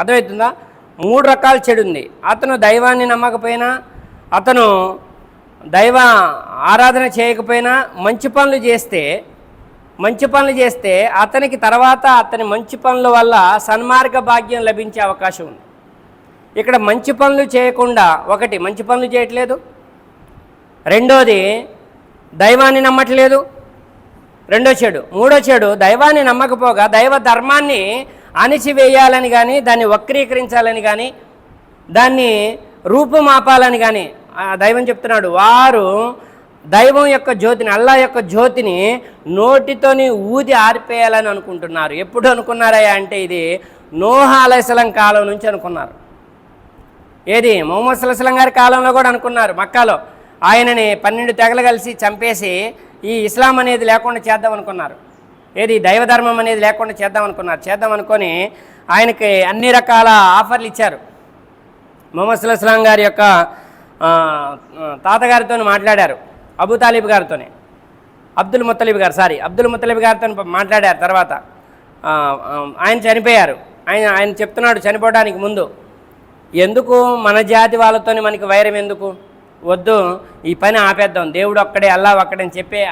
అర్థమవుతుందా? మూడు రకాల చెడు ఉంది. అతను దైవాన్ని నమ్మకపోయినా అతను దైవ ఆరాధన చేయకపోయినా మంచి పనులు చేస్తే మంచి పనులు చేస్తే అతనికి తర్వాత అతని మంచి పనుల వల్ల సన్మార్గ భాగ్యం లభించే అవకాశం ఉంది. ఇక్కడ మంచి పనులు చేయకుండా ఒకటి మంచి పనులు చేయట్లేదు. రెండోది దైవాన్ని నమ్మట్లేదు. రెండో చెడు. మూడో చెడు దైవాన్ని నమ్మకపోగా దైవ ధర్మాన్ని అణిచివేయాలని కానీ దాన్ని వక్రీకరించాలని కానీ దాన్ని రూపుమాపాలని కానీ దైవం చెప్తున్నాడు. వారు దైవం యొక్క జ్యోతిని అల్లా యొక్క జ్యోతిని నోటితోని ఊది ఆరిపేయాలని అనుకుంటున్నారు. ఎప్పుడు అనుకున్నారయ్యా అంటే ఇది నోహ అలైసలం కాలం నుంచి అనుకున్నారు. ఏది? మొహమ్మద్ సల్లాహం గారి కాలంలో కూడా అనుకున్నారు మక్కాలో. ఆయనని పన్నెండు తెగలు కలిసి చంపేసి ఈ ఇస్లాం అనేది లేకుండా చేద్దాం అనుకున్నారు. ఏది దైవధర్మం అనేది లేకుండా చేద్దాం అనుకున్నారు. చేద్దాం అనుకొని ఆయనకి అన్ని రకాల ఆఫర్లు ఇచ్చారు. మొహమ్మద్ సల్లాహం గారి యొక్క తాతగారితో మాట్లాడారు. అబూ తాలిబ్ గారితోనే. అబ్దుల్ ముత్తలిబ్ గారు సారీ అబ్దుల్ ముత్తలిబ్ గారితో మాట్లాడారు తర్వాత. ఆయన చనిపోయారు. ఆయన ఆయన చెప్తున్నాడు చనిపోవడానికి ముందు. ఎందుకు? మన జాతి వాళ్ళతోని మనకి వైరం ఎందుకు? వద్దు ఈ పని ఆపేద్దాం. దేవుడు ఒక్కడే అల్లా ఒక్కడే అని చెప్పి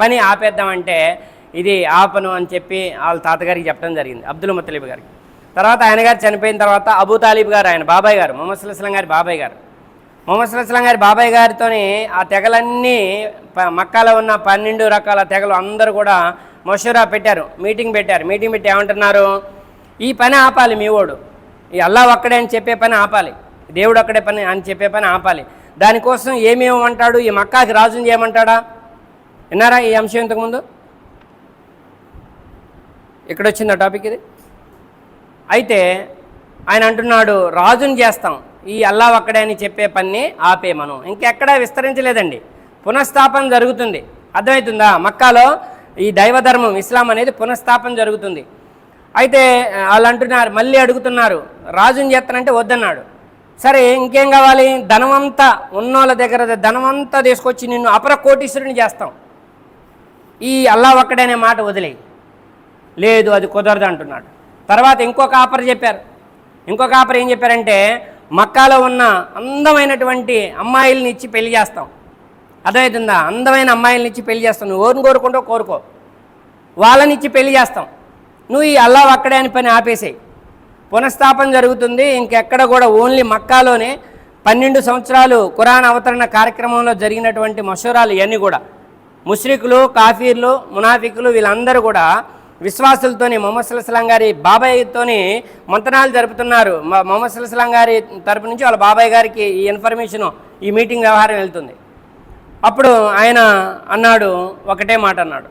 పని ఆపేద్దామంటే ఇది ఆపను అని చెప్పి వాళ్ళ తాతగారికి చెప్పడం జరిగింది అబ్దుల్ ముత్తలీబ్ గారికి. తర్వాత ఆయన గారు చనిపోయిన తర్వాత అబూ తాలీబ్ గారు ఆయన బాబాయ్ గారు మొహమ్మద్ సుల్లాం గారి బాబాయ్ గారు. మొహమ్మద్ సుల్లాం గారి బాబాయ్ గారితోని ఆ తెగలన్నీ మక్కాలో ఉన్న పన్నెండు రకాల తెగలు అందరూ కూడా మషూరా పెట్టారు మీటింగ్ పెట్టారు. మీటింగ్ పెట్టి ఏమంటున్నారు? ఈ పని ఆపాలి మీ ఓడు. ఈ అల్లా ఒక్కడే అని చెప్పే పని ఆపాలి. దేవుడు ఒక్కడే పని అని చెప్పే పని ఆపాలి. దానికోసం ఏమేమంటాడు ఈ మక్కాకి రాజుని చేయమంటాడా విన్నారా ఈ అంశం ఇంతకుముందు ఇక్కడ వచ్చిందా టాపిక్ ఇది? అయితే ఆయన అంటున్నాడు రాజుని చేస్తాం. ఈ అల్లా ఒక్కడే అని చెప్పే పని ఆపే మనం. ఇంకెక్కడా విస్తరించలేదండి. పునఃస్థాపన జరుగుతుంది. అర్థమవుతుందా? మక్కాలో ఈ దైవధర్మం ఇస్లాం అనేది పునఃస్థాపన జరుగుతుంది. అయితే వాళ్ళు అంటున్నారు మళ్ళీ అడుగుతున్నారు రాజుని చేస్తానంటే వద్దన్నాడు. సరే ఇంకేం కావాలి? ధనమంతా ఉన్నోళ్ళ దగ్గర ధనమంతా తీసుకొచ్చి నిన్ను అపర కోటీశ్వరుని చేస్తాం. ఈ అల్లా ఒక్కడే అనే మాట వదిలేయి. లేదు అది కుదరదు అంటున్నాడు. తర్వాత ఇంకొక ఆఫర్ చెప్పారు. ఇంకొక ఆఫర్ ఏం చెప్పారంటే మక్కాలో ఉన్న అందమైనటువంటి అమ్మాయిల్ని ఇచ్చి పెళ్ళి చేస్తాం. అర్థమవుతుందా అందమైన అమ్మాయిల్ని ఇచ్చి పెళ్ళి చేస్తాం. నువ్వు ఓరుని కోరుకుంటూ కోరుకో. వాళ్ళని ఇచ్చి పెళ్ళి చేస్తాం. నువ్వు ఈ అల్లా అక్కడే అని పని ఆపేసేయి. పునఃస్థాపన జరుగుతుంది. ఇంకెక్కడ కూడా ఓన్లీ మక్కాలోనే పన్నెండు సంవత్సరాలు ఖురాన్ అవతరణ కార్యక్రమంలో జరిగినటువంటి మషూరాలు ఇవన్నీ కూడా. ముష్రికులు కాఫీర్లు మునాఫికులు వీళ్ళందరూ కూడా విశ్వాసులతోని మొహమ్మద్ సుల్లాం గారి బాబాయ్తోని మంతనాలు జరుపుతున్నారు. మొహమ్మద్ సుల్లాం గారి తరపు నుంచి వాళ్ళ బాబాయ్ గారికి ఈ ఇన్ఫర్మేషన్ ఈ మీటింగ్ వ్యవహారం వెళ్తుంది. అప్పుడు ఆయన అన్నాడు ఒకటే మాట అన్నాడు.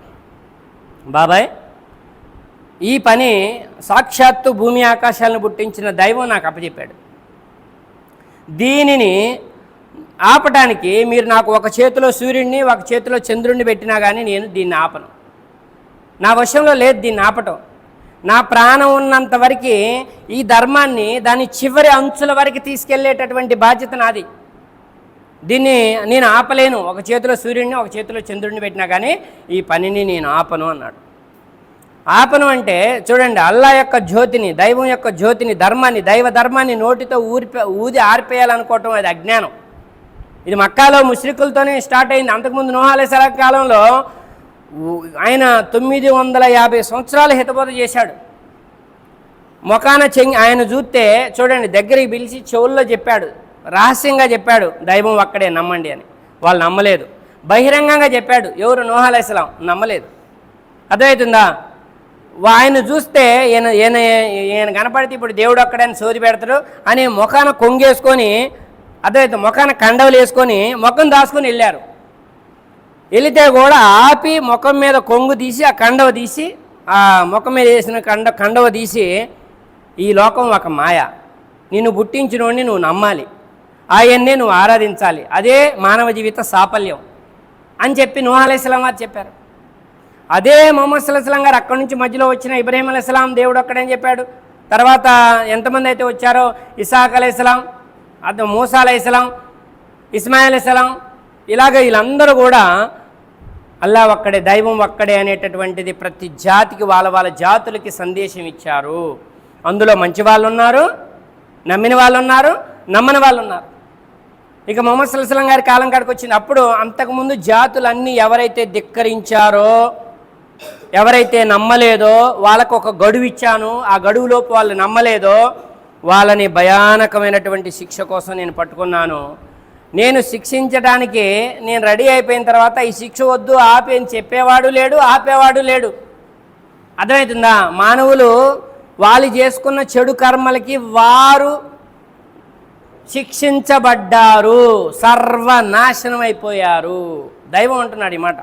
బాబాయ్ ఈ పని సాక్షాత్తు భూమి ఆకాశాలను పుట్టించిన దైవం నాకు అప్పచెప్పాడు దీనిని ఆపటానికి మీరు నాకు ఒక చేతిలో సూర్యుడిని ఒక చేతిలో చంద్రుడిని పెట్టినా కానీ నేను దీన్ని ఆపను. నా వశంలో లేదు దీన్ని ఆపటం. నా ప్రాణం ఉన్నంత వరకు ఈ ధర్మాన్ని దాని చివరి అంచుల వరకు తీసుకెళ్ళేటటువంటి బాధ్యత నాది. దీన్ని నేను ఆపలేను. ఒక చేతిలో సూర్యుడిని ఒక చేతిలో చంద్రుడిని పెట్టినా కానీ ఈ పనిని నేను ఆపను అన్నాడు. ఆపను అంటే చూడండి అల్లా యొక్క జ్యోతిని దైవం యొక్క జ్యోతిని ధర్మాన్ని దైవ ధర్మాన్ని నోటితో ఊరిపే ఊది ఆర్పేయాలనుకోవటం అది అజ్ఞానం. ఇది మక్కాలో ముష్రికులతోనే స్టార్ట్ అయింది. అంతకుముందు నోహాలేసర కాలంలో ఆయన తొమ్మిది వందల యాభై సంవత్సరాలు హితబోధ చేశాడు. మొకాన చెంగి ఆయన చూస్తే చూడండి దగ్గరికి పిలిచి చెవుల్లో చెప్పాడు రహస్యంగా చెప్పాడు దైవం అక్కడే నమ్మండి అని. వాళ్ళు నమ్మలేదు. బహిరంగంగా చెప్పాడు ఎవరు నోహాలేసలాం నమ్మలేదు. అర్థమవుతుందా? ఆయన చూస్తే ఈయన ఈయన ఈయన కనపడితే ఇప్పుడు దేవుడు అక్కడని సోది పెడతాడు అని ముఖాన కొంగేసుకొని అర్థమైతే ముఖాన కండవలు వేసుకొని ముఖం దాచుకొని వెళ్ళారు. వెళితే కూడా ఆపి ముఖం మీద కొంగు తీసి ఆ కండవ తీసి ఆ ముఖం మీద వేసిన కండ కండవ తీసి ఈ లోకం ఒక మాయ. నిన్ను పుట్టించినోడిని నువ్వు నమ్మాలి. ఆయన్నే నువ్వు ఆరాధించాలి. అదే మానవ జీవిత సాఫల్యం అని చెప్పి నూహ్ అలైస్లాం వారు చెప్పారు. అదే మొహమ్మద్ సల్లాహం గారు అక్కడి నుంచి మధ్యలో వచ్చిన ఇబ్రాహీం అలైస్లాం దేవుడు అక్కడని చెప్పాడు. తర్వాత ఎంతమంది అయితే వచ్చారో? ఇసాక్ అలైస్లాం అదే మూసా అలైస్లాం ఇస్మాయిల్ అలైస్లాం ఇలాగ వీళ్ళందరూ కూడా అల్లా ఒక్కడే దైవం ఒక్కడే అనేటటువంటిది ప్రతి జాతికి వాళ్ళ వాళ్ళ జాతులకి సందేశం ఇచ్చారు. అందులో మంచి వాళ్ళు ఉన్నారు నమ్మిన వాళ్ళు ఉన్నారు నమ్మని వాళ్ళు ఉన్నారు. ఇక మొహమ్మద్ సల్సలం గారి కాలం కాడికి వచ్చింది. అప్పుడు అంతకుముందు జాతులన్నీ ఎవరైతే ధిక్కరించారో ఎవరైతే నమ్మలేదో వాళ్ళకు ఒక గడువు ఇచ్చాను. ఆ గడువులోపు వాళ్ళు నమ్మలేదో వాళ్ళని భయానకమైనటువంటి శిక్ష కోసం నేను పట్టుకున్నాను. నేను శిక్షించడానికి నేను రెడీ అయిపోయిన తర్వాత ఈ శిక్ష వద్దు ఆపి అని చెప్పేవాడు లేడు ఆపేవాడు లేడు. అర్థమవుతుందా? మానవులు వాళ్ళు చేసుకున్న చెడు కర్మలకి వారు శిక్షించబడ్డారు సర్వనాశనం అయిపోయారు దైవం అంటున్నాడు ఈ మాట.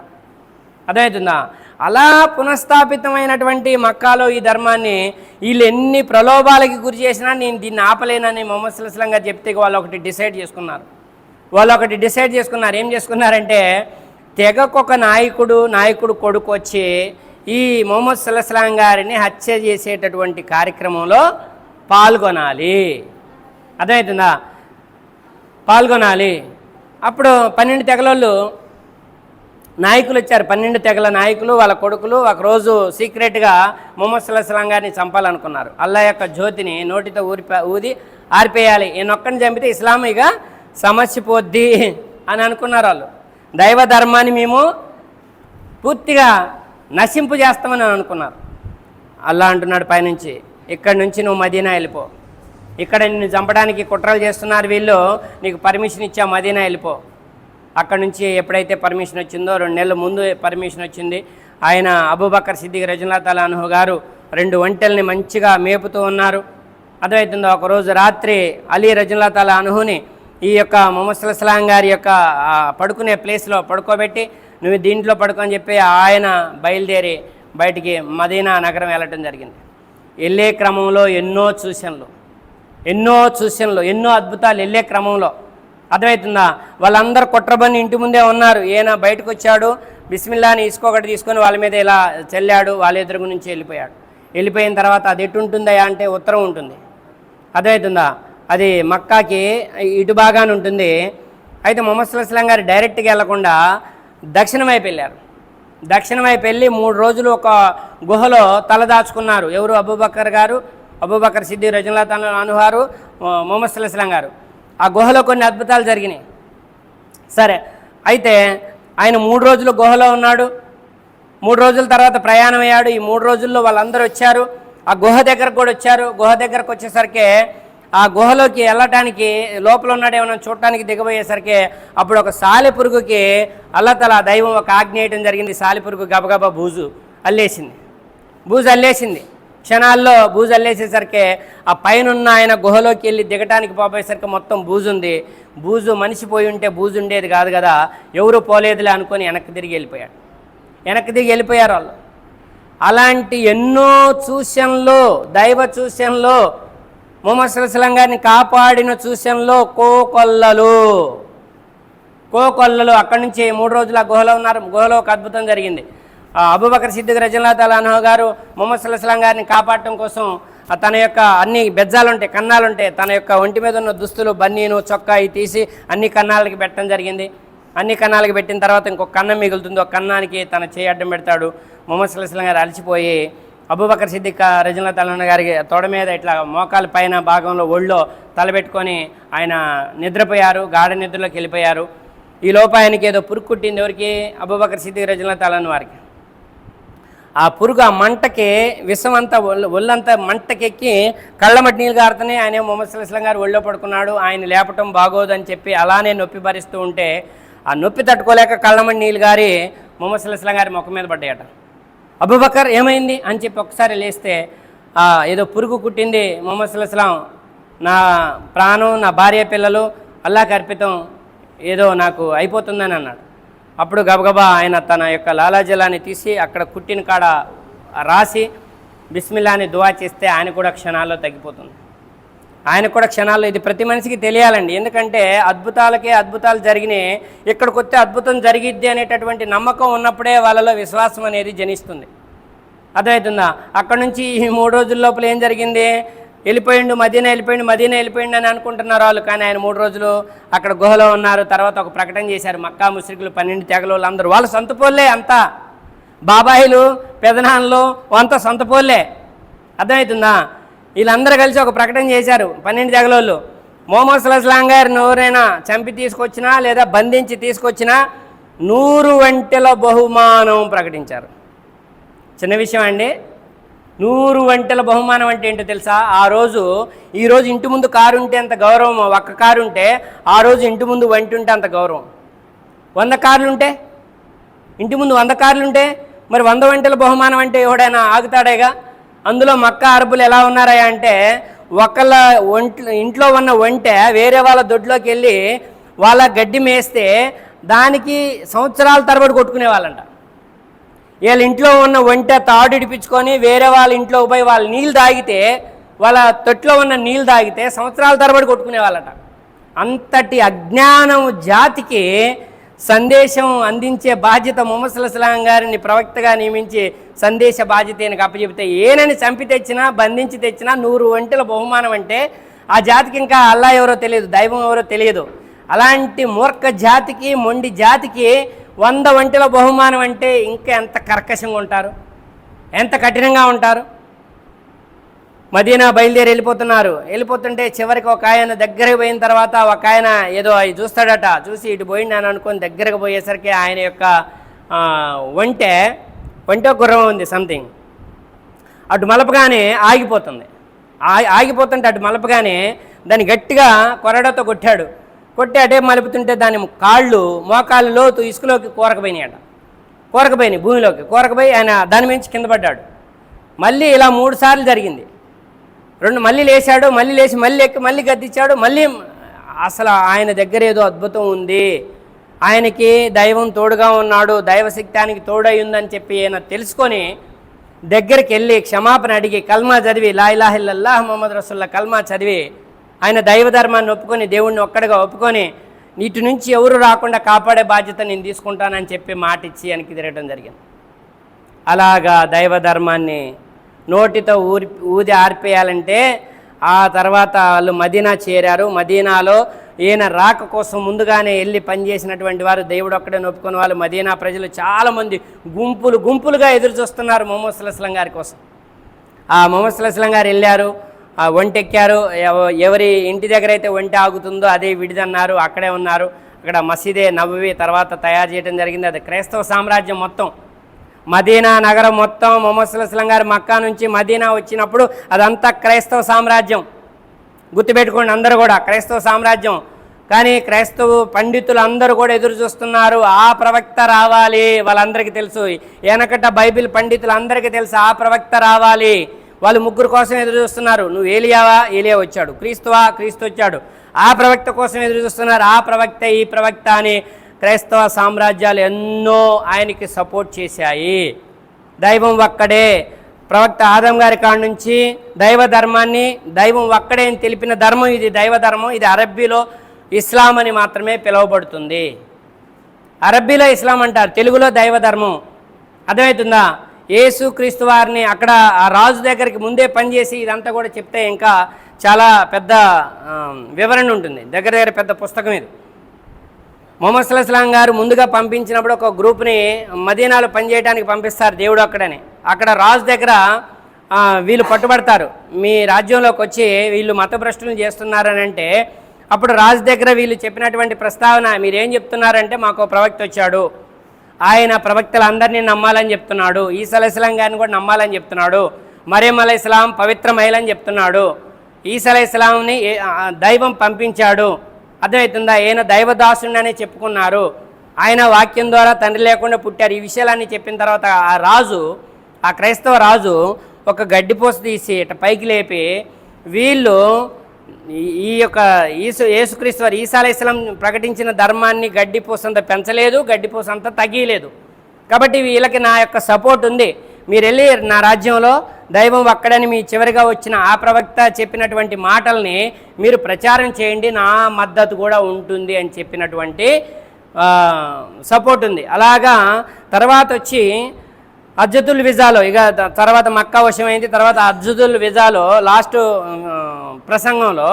అర్థమవుతుందా? అలా పునఃస్థాపితమైనటువంటి మక్కాలో ఈ ధర్మాన్ని వీళ్ళు ఎన్ని ప్రలోభాలకి గురి చేసినా నేను దీన్ని ఆపలేనని మొహమ్మద్ సుల్లాం గారు చెప్తే వాళ్ళు ఒకటి డిసైడ్ చేసుకున్నారు. వాళ్ళు ఒకటి డిసైడ్ చేసుకున్నారు. ఏం చేసుకున్నారంటే తెగకొక నాయకుడు నాయకుడు కొడుకు వచ్చి ఈ మొహమ్మద్ సుల్లాం గారిని హత్య చేసేటటువంటి కార్యక్రమంలో పాల్గొనాలి. అర్థమవుతుందా పాల్గొనాలి. అప్పుడు పన్నెండు తెగలోళ్ళు నాయకులు వచ్చారు. పన్నెండు తెగల నాయకులు వాళ్ళ కొడుకులు ఒకరోజు సీక్రెట్గా మొహమ్మద్ సుల్లాం గారిని చంపాలనుకున్నారు. అల్లా యొక్క జ్యోతిని నోటితో ఊరిపే ఊది ఆర్పేయాలి. ఈయనొక్కని చంపితే ఇస్లామీగా సమస్య పోద్ది అని అనుకున్నారు వాళ్ళు. దైవ ధర్మాన్ని మేము పూర్తిగా నశింపు చేస్తామని అనుకున్నారు. అల్లా అంటున్నాడు పైనుంచి ఇక్కడి నుంచి నువ్వు మదీనా వెళ్ళిపో. ఇక్కడ నిన్ను చంపడానికి కుట్రలు చేస్తున్నారు వీళ్ళు నీకు పర్మిషన్ ఇచ్చా మదీనా వెళ్ళిపో. అక్కడ నుంచి ఎప్పుడైతే పర్మిషన్ వచ్చిందో రెండు నెలల ముందు పర్మిషన్ వచ్చింది. ఆయన అబూబకర్ సిద్దిక్ రజనా తలానుహు గారు రెండు ఒంటెల్ని మంచిగా మేపుతూ ఉన్నారు. అర్థమవుతుందో? ఒకరోజు రాత్రి అలీ రజనా తలా అనుహుని ఈ యొక్క మొహమ్మద్ సుల్లాం గారి యొక్క పడుకునే ప్లేస్లో పడుకోబెట్టి నువ్వు దీంట్లో పడుకోని చెప్పి ఆయన బయలుదేరి బయటికి మదీనా నగరం వెళ్ళటం జరిగింది. వెళ్ళే క్రమంలో ఎన్నో సూచనలు ఎన్నో సూచనలు ఎన్నో అద్భుతాలు వెళ్ళే క్రమంలో. అర్థమవుతుందా? వాళ్ళందరూ కుట్రబని ఇంటి ముందే ఉన్నారు. ఈయన బయటకు వచ్చాడు బిస్మిల్లాని ఇసుకోకటి తీసుకొని వాళ్ళ మీద ఇలా చెల్లాడు వాళ్ళ ఎదురు నుంచి వెళ్ళిపోయాడు. వెళ్ళిపోయిన తర్వాత అది ఎటు ఉంటుందా అంటే ఉత్తరం ఉంటుంది. అర్థమవుతుందా? అది మక్కాకి ఇటు బాగానే ఉంటుంది. అయితే మొహమ్మద్ సుల్లాం గారు డైరెక్ట్గా వెళ్ళకుండా దక్షిణం వైపు వెళ్ళారు. దక్షిణం వైపు వెళ్ళి మూడు రోజులు ఒక గుహలో తలదాచుకున్నారు ఎవరు? అబూబక్కర్ గారు అబూబక్కర్ సిద్ది రజనుల్లా తన అనుహారు మొహమ్మద్ సుల్లాం గారు. ఆ గుహలో కొన్ని అద్భుతాలు జరిగినాయి. సరే అయితే ఆయన మూడు రోజులు గుహలో ఉన్నాడు. మూడు రోజుల తర్వాత ప్రయాణం అయ్యాడు ఈ మూడు రోజుల్లో వాళ్ళందరూ వచ్చారు. ఆ గుహ దగ్గరకు కూడా వచ్చారు. గుహ దగ్గరకు వచ్చేసరికి ఆ గుహలోకి వెళ్ళటానికి లోపల ఉన్నాడేమో చూడటానికి దిగబోయేసరికి అప్పుడు ఒక సాలిపురుగుకి అల్లతల దైవం ఒక ఆజ్ఞ జరిగింది. సాలిపురుగు గబగబా బూజు అల్లేసింది. బూజు అల్లేసింది. క్షణాల్లో బూజు అల్లేసేసరికి ఆ పైనున్న ఆయన గుహలోకి వెళ్ళి దిగటానికి పోయేసరికి మొత్తం బూజు ఉంది బూజు మనిషి పోయి ఉంటే బూజు ఉండేది కాదు కదా. ఎవరు పోలేదులే అనుకొని వెనక్కి తిరిగి వెళ్ళిపోయాడు. వెనక్కి తిరిగి వెళ్ళిపోయారు వాళ్ళు. అలాంటి ఎన్నో చూశంలో దైవ చూశంలో మొహమ్మద్ గారిని కాపాడిన చూశంలో కోకొల్లలు. కోకొల్లలు అక్కడి నుంచి మూడు రోజులు ఆ గుహలో ఉన్నారు. గుహలో ఒక అద్భుతం జరిగింది. అబుబకర్ అబూబకర్ సిద్దిక్ రజల్లా తలానహ గారు మొహమ్మద్ సుల్లాం గారిని కాపాడటం కోసం తన యొక్క అన్ని బెజ్జాలు కన్నాలుంటాయి. తన యొక్క ఒంటి మీద ఉన్న దుస్తులు బన్నీను చొక్కాయి తీసి అన్ని కన్నాలకి పెట్టడం జరిగింది. అన్ని కన్నాలకి పెట్టిన తర్వాత ఇంకొక కన్నం మిగులుతుంది. ఒక కన్నానికి తన చేయి అడ్డం పెడతాడు. మొహమ్మద్ సుల్లాం గారు అలసిపోయి అబుబకర్ సిద్దిక్ రజనల తలన గారికి తొడ మీద ఇట్లా మోకాల పైన భాగంలో ఒళ్ళో తలబెట్టుకొని ఆయన నిద్రపోయారు గాఢ నిద్రలోకి వెళ్ళిపోయారు. ఈ లోప ఆయనకి ఏదో పురుగు కుట్టింది ఎవరికి? అబుబకర్ సిద్దిక్ రజనల తలన వారికి. ఆ పురుగు ఆ మంటకి విషం అంతా ఒళ్ళు ఒళ్ళంతా మంటకెక్కి కళ్ళమటి నీళ్ళు గారుతున్నాయి ఆయన మొహమ్మద్ సుల్లాం గారు ఒళ్ళో పడుకున్నాడు ఆయన లేపటం బాగోదని చెప్పి అలానే నొప్పి భరిస్తూ ఉంటే ఆ నొప్పి తట్టుకోలేక కళ్ళమటి నీళ్ళు గారి మొహమ్మద్ సుల్లాం గారి ముఖం మీద పడ్డాయట. అబుబకర్ ఏమైంది అని చెప్పి ఒకసారి లేస్తే ఏదో పురుగు కుట్టింది మొహమ్మద్ సుల్లాం నా ప్రాణం నా భార్య పిల్లలు అల్లాకి అర్పితం ఏదో నాకు అయిపోతుందని అన్నాడు. అప్పుడు గబగబా ఆయన తన యొక్క లాలాజలాన్ని తీసి అక్కడ కుట్టిన కాడ రాసి బిస్మిల్లాని దువా చేస్తే ఆయన కూడా క్షణాల్లో తగ్గిపోతుంది. ఆయన కూడా క్షణాల్లో ఇది ప్రతి మనిషికి తెలియాలండి. ఎందుకంటే అద్భుతాలకే అద్భుతాలు జరిగినాయి. ఇక్కడికి వస్తే అద్భుతం జరిగిద్ది అనేటటువంటి నమ్మకం ఉన్నప్పుడే వాళ్ళలో విశ్వాసం అనేది జనిస్తుంది. అర్థమవుతుందా? అక్కడ నుంచి ఈ మూడు రోజుల లోపల ఏం జరిగింది? వెళ్ళిపోయిండు మదీనా వెళ్ళిపోయిండు మదీనా వెళ్ళిపోయిండు అని అనుకుంటున్నారు వాళ్ళు. కానీ ఆయన మూడు రోజులు అక్కడ గుహలో ఉన్నారు. తర్వాత ఒక ప్రకటన చేశారు. మక్కా ముసిరికులు పన్నెండు తెగలు అందరూ. వాళ్ళు సొంతపోలే అంతా. బాబాయిలు పెదనాన్లు అంతా సొంతపోలే అర్థమవుతుందా? వీళ్ళందరూ కలిసి ఒక ప్రకటన చేశారు. పన్నెండు తెగలోళ్ళు మొహమ్మద్ సుల్లాం గారిని ఎవరైనా చంపి తీసుకొచ్చినా లేదా బంధించి తీసుకొచ్చినా నూరు వంటల బహుమానం ప్రకటించారు. చిన్న విషయం అండి. నూరు వంటల బహుమానం అంటే ఏంటో తెలుసా? ఆ రోజు ఈ రోజు ఇంటి ముందు కారు ఉంటే అంత గౌరవం ఒక్క కారు ఉంటే ఆ రోజు ఇంటి ముందు వంటి ఉంటే అంత గౌరవం. వంద కార్లు ఉంటే? ఇంటి ముందు వంద కార్లు ఉంటే? మరి వంద వంటల బహుమానం అంటే ఎవడైనా ఆగుతాడేగా? అందులో మక్క అరబులు ఎలా ఉన్నారా అంటే ఒకళ్ళ ఒంట్లో ఇంట్లో ఉన్న ఒంటె వేరే వాళ్ళ దొడ్లోకి వెళ్ళి వాళ్ళ గడ్డి మేస్తే దానికి సంవత్సరాల తరబడి కొట్టుకునే వాళ్ళంట. వీళ్ళ ఇంట్లో ఉన్న వంట తాడు ఇడిపించుకొని వేరే వాళ్ళ ఇంట్లో పోయి వాళ్ళ నీళ్ళు తాగితే వాళ్ళ తొట్లో ఉన్న నీళ్ళు తాగితే సంవత్సరాల తరబడి కొట్టుకునే వాళ్ళట. అంతటి అజ్ఞానం జాతికి సందేశం అందించే బాధ్యత మొహమ్మద్ గారిని ప్రవక్తగా నియమించి సందేశ బాధ్యత ఈయనకు అప్పచెబితే ఏనని చంపి తెచ్చినా బంధించి తెచ్చినా నూరు వంటల బహుమానం అంటే ఆ జాతికి ఇంకా అల్లా ఎవరో తెలియదు దైవం ఎవరో తెలియదు. అలాంటి మూర్ఖ జాతికి మొండి జాతికి వంద వంటల బహుమానం అంటే ఇంకా ఎంత కర్కశంగా ఉంటారు? ఎంత కఠినంగా ఉంటారు? మదీనా బయలుదేరి వెళ్ళిపోతున్నారు. వెళ్ళిపోతుంటే చివరికి ఒక ఆయన దగ్గరకు పోయిన తర్వాత ఒక ఆయన ఏదో అవి చూస్తాడట. చూసి ఇటు పోయిండి అని అనుకుని దగ్గరకు పోయేసరికి ఆయన యొక్క ఒంటె ఒంటె గుర్రం ఉంది సంథింగ్ అటు మలపగానే ఆగిపోతుంది. ఆగిపోతుంటే అటు మలపగానే దాన్ని గట్టిగా కొరడతో కొట్టాడు. కొట్టి అటే మలుపుతుంటే దాని కాళ్ళు మోకాళ్ళు లోతు ఇసుకలోకి కూరకపోయినాయట. కూరకపోయినాయి భూమిలోకి. కూరకపోయి ఆయన దాని మించి కింద పడ్డాడు. మళ్ళీ ఇలా మూడు సార్లు జరిగింది. రెండు మళ్ళీ లేచాడు మళ్ళీ లేచి మళ్ళీ ఎక్కి మళ్ళీ గద్దించాడు మళ్ళీ అసలు ఆయన దగ్గర ఏదో అద్భుతం ఉంది. ఆయనకి దైవం తోడుగా ఉన్నాడు దైవశక్తానికి తోడై ఉందని చెప్పి ఆయన తెలుసుకొని దగ్గరికి వెళ్ళి క్షమాపణ అడిగి కల్మా చదివి లా ఇలాహిల్లల్లాహ్ మొహమ్మద్ రసుల్లా కల్మా చదివి ఆయన దైవ ధర్మాన్ని ఒప్పుకొని దేవుణ్ణి ఒక్కడిగా ఒప్పుకొని నీటి నుంచి ఎవరు రాకుండా కాపాడే బాధ్యత నేను తీసుకుంటానని చెప్పి మాట ఇచ్చి ఆయనకి తిరగడం జరిగింది. అలాగా దైవ ధర్మాన్ని నోటితో ఊరి ఊది ఆర్పేయాలంటే ఆ తర్వాత వాళ్ళు మదీనా చేరారు. మదీనాలో ఈయన రాక కోసం ముందుగానే వెళ్ళి పనిచేసినటువంటి వారు దేవుడు ఒక్కడే నొప్పుకున్న వాళ్ళు మదీనా ప్రజలు చాలామంది గుంపులు గుంపులుగా ఎదురు చూస్తున్నారు మొహమ్మద్ సుల్లాం గారి కోసం. ఆ మొహమ్మద్ సుల్లాం గారు వెళ్ళారు. ఆ ఎవ- ఎవరి ఇంటి దగ్గర అయితే వంట ఆగుతుందో అదే విడిదన్నారు. అక్కడే ఉన్నారు. అక్కడ మసీదే నవ్వి తర్వాత తయారు చేయడం జరిగింది. అది క్రైస్తవ సామ్రాజ్యం మొత్తం. మదీనా నగరం మొత్తం మొహమ్మద్ సుల్లాం గారు మక్కా నుంచి మదీనా వచ్చినప్పుడు అదంతా క్రైస్తవ సామ్రాజ్యం. గుర్తుపెట్టుకోండి అందరూ కూడా క్రైస్తవ సామ్రాజ్యం. కానీ క్రైస్తవ పండితులు అందరూ కూడా ఎదురు చూస్తున్నారు. ఆ ప్రవక్త రావాలి వాళ్ళందరికీ తెలుసు. వెనకట బైబిల్ పండితులు అందరికీ తెలుసు ఆ ప్రవక్త రావాలి. వాళ్ళు ముగ్గురు కోసం ఎదురు చూస్తున్నారు. నువ్వు ఏలియావా? ఏలియా వచ్చాడు. క్రీస్తువా? క్రీస్తు వచ్చాడు. ఆ ప్రవక్త కోసం ఎదురు చూస్తున్నారు. ఆ ప్రవక్త ఈ ప్రవక్త అని క్రైస్తవ సామ్రాజ్యాలు ఎన్నో ఆయనకి సపోర్ట్ చేశాయి. దైవం ఒక్కడే. ప్రవక్త ఆదం గారి కాడ నుంచి దైవ ధర్మాన్ని దైవం ఒక్కడే అని తెలిపిన ధర్మం ఇది దైవ ధర్మం ఇది అరబ్బీలో ఇస్లాం అని మాత్రమే పిలువబడుతుంది. అరబ్బీలో ఇస్లాం అంటారు తెలుగులో దైవ ధర్మం. అర్థమవుతుందా? యేసు క్రీస్తు వారిని అక్కడ ఆ రాజు దగ్గరికి ముందే పనిచేసి ఇదంతా కూడా చెప్తే ఇంకా చాలా పెద్ద వివరణ ఉంటుంది. దగ్గర దగ్గర పెద్ద పుస్తకం ఇది. మొహమ్మద్ సుల్లాం గారు ముందుగా పంపించినప్పుడు ఒక గ్రూప్ని మదీనాలో పనిచేయడానికి పంపిస్తారు దేవుడు అక్కడని. అక్కడ రాజు దగ్గర వీళ్ళు పట్టుబడతారు. మీ రాజ్యంలోకి వచ్చి వీళ్ళు మతభ్రష్టులను చేస్తున్నారని అంటే అప్పుడు రాజు దగ్గర వీళ్ళు చెప్పినటువంటి ప్రస్తావన మీరేం చెప్తున్నారంటే మాకు ప్రవక్త వచ్చాడు. ఆయన ప్రవక్తలందరినీ నమ్మాలని చెప్తున్నాడు. ఈసా అలైస్లాం గారిని కూడా నమ్మాలని చెప్తున్నాడు. మరేం అలై ఇస్లాం పవిత్ర చెప్తున్నాడు. ఈసా అలై ఇస్లాంని దైవం పంపించాడు. అర్థమవుతుందా? ఈయన దైవదాసుని చెప్పుకున్నారు. ఆయన వాక్యం ద్వారా తండ్రి లేకుండా పుట్టారు. ఈ విషయాలన్నీ చెప్పిన తర్వాత ఆ రాజు ఆ క్రైస్తవ రాజు ఒక గడ్డిపోస తీసి ఇట పైకి లేపి వీళ్ళు ఈ- యొక్క ఈసు యేసుక్రీస్తు వారు ఈసా ప్రకటించిన ధర్మాన్ని గడ్డిపూసంత పెంచలేదు గడ్డిపూసంత తగ్గలేదు కాబట్టి వీళ్ళకి నా యొక్క సపోర్ట్ ఉంది. మీరు వెళ్ళి నా రాజ్యంలో. దైవం అక్కడని మీ చివరిగా వచ్చిన ఆ ప్రవక్త చెప్పినటువంటి మాటల్ని మీరు ప్రచారం చేయండి నా మద్దతు కూడా ఉంటుంది అని చెప్పినటువంటి సపోర్ట్ ఉంది. అలాగా తర్వాత వచ్చి అజ్జతుల్ విజాలో ఇక తర్వాత మక్కా వశమైంది తర్వాత అజ్జతుల్ విజాలో లాస్ట్ ప్రసంగంలో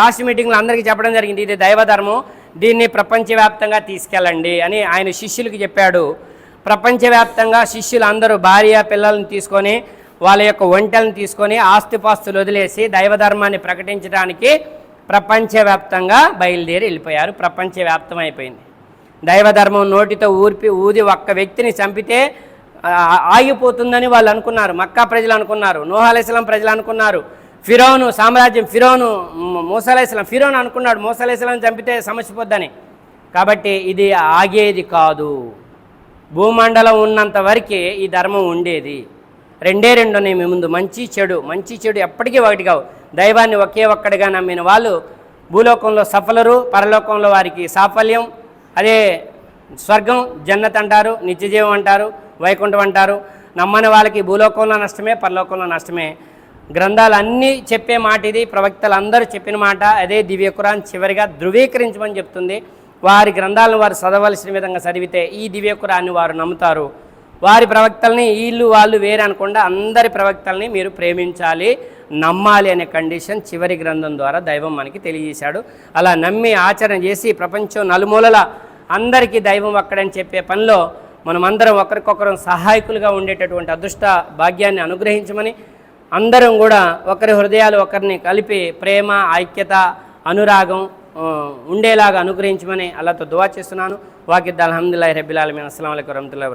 లాస్ట్ మీటింగ్లో అందరికీ చెప్పడం జరిగింది ఇది దైవధర్మం దీన్ని ప్రపంచవ్యాప్తంగా తీసుకెళ్ళండి అని ఆయన శిష్యులకి చెప్పాడు. ప్రపంచవ్యాప్తంగా శిష్యులు అందరూ భార్య పిల్లల్ని తీసుకొని వాళ్ళ యొక్క ఒంటెలను తీసుకొని ఆస్తిపాస్తులు వదిలేసి దైవధర్మాన్ని ప్రకటించడానికి ప్రపంచవ్యాప్తంగా బయలుదేరి వెళ్ళిపోయారు. ప్రపంచవ్యాప్తం అయిపోయింది. దైవధర్మం నోటితో ఊర్పి ఊది ఒక్క వ్యక్తిని చంపితే ఆగిపోతుందని వాళ్ళు అనుకున్నారు. మక్కా ప్రజలు అనుకున్నారు నోహాలేస్లాం ప్రజలు అనుకున్నారు. ఫిరోను సామ్రాజ్యం ఫిరోను మూసలేస్లాం ఫిరోను అనుకున్నాడు. మూసలేస్లాం చంపితే సమస్య పోద్దని. కాబట్టి ఇది ఆగేది కాదు. భూమండలం ఉన్నంత వరకే ఈ ధర్మం ఉండేది. రెండే రెండు మీ ముందు. మంచి చెడు. మంచి చెడు ఎప్పటికీ ఒకటి కావు. దైవాన్ని ఒకే ఒక్కడిగా నమ్మిన వాళ్ళు భూలోకంలో సఫలరు పరలోకంలో వారికి సాఫల్యం. అదే స్వర్గం జన్నత్ అంటారు నిత్యజీవం అంటారు వైకుంఠం అంటారు. నమ్మని వాళ్ళకి భూలోకంలో నష్టమే పరలోకంలో నష్టమే. గ్రంథాలు అన్నీ చెప్పే మాట ఇది ప్రవక్తలు అందరూ చెప్పిన మాట అదే దివ్యకురాన్ చివరిగా ధృవీకరించమని చెప్తుంది. వారి గ్రంథాలను వారు చదవలసిన విధంగా చదివితే ఈ దివ్యకురాన్ని వారు నమ్ముతారు. వారి ప్రవక్తల్ని వీళ్ళు వాళ్ళు వేరే అనకుండా అందరి ప్రవక్తల్ని మీరు ప్రేమించాలి నమ్మాలి అనే కండిషన్ చివరి గ్రంథం ద్వారా దైవం మనకి తెలియజేశాడు. అలా నమ్మి ఆచరణ చేసి ప్రపంచం నలుమూలల అందరికీ దైవం ఒక్కడని చెప్పే పనిలో మనమందరం ఒకరికొకరం సహాయకులుగా ఉండేటటువంటి అదృష్ట భాగ్యాన్ని అనుగ్రహించమని అందరం కూడా ఒకరి హృదయాలు ఒకరిని కలిపి ప్రేమ ఐక్యత అనురాగం ఉండేలాగా అనుగ్రహించమని అల్లాతో దువా చేస్తున్నాను. వాకిద్దా అల్హమ్దుల్లాహి రబ్బిల్ ఆలమీన్. అస్సలం అయికం వరహమతుల్లాహి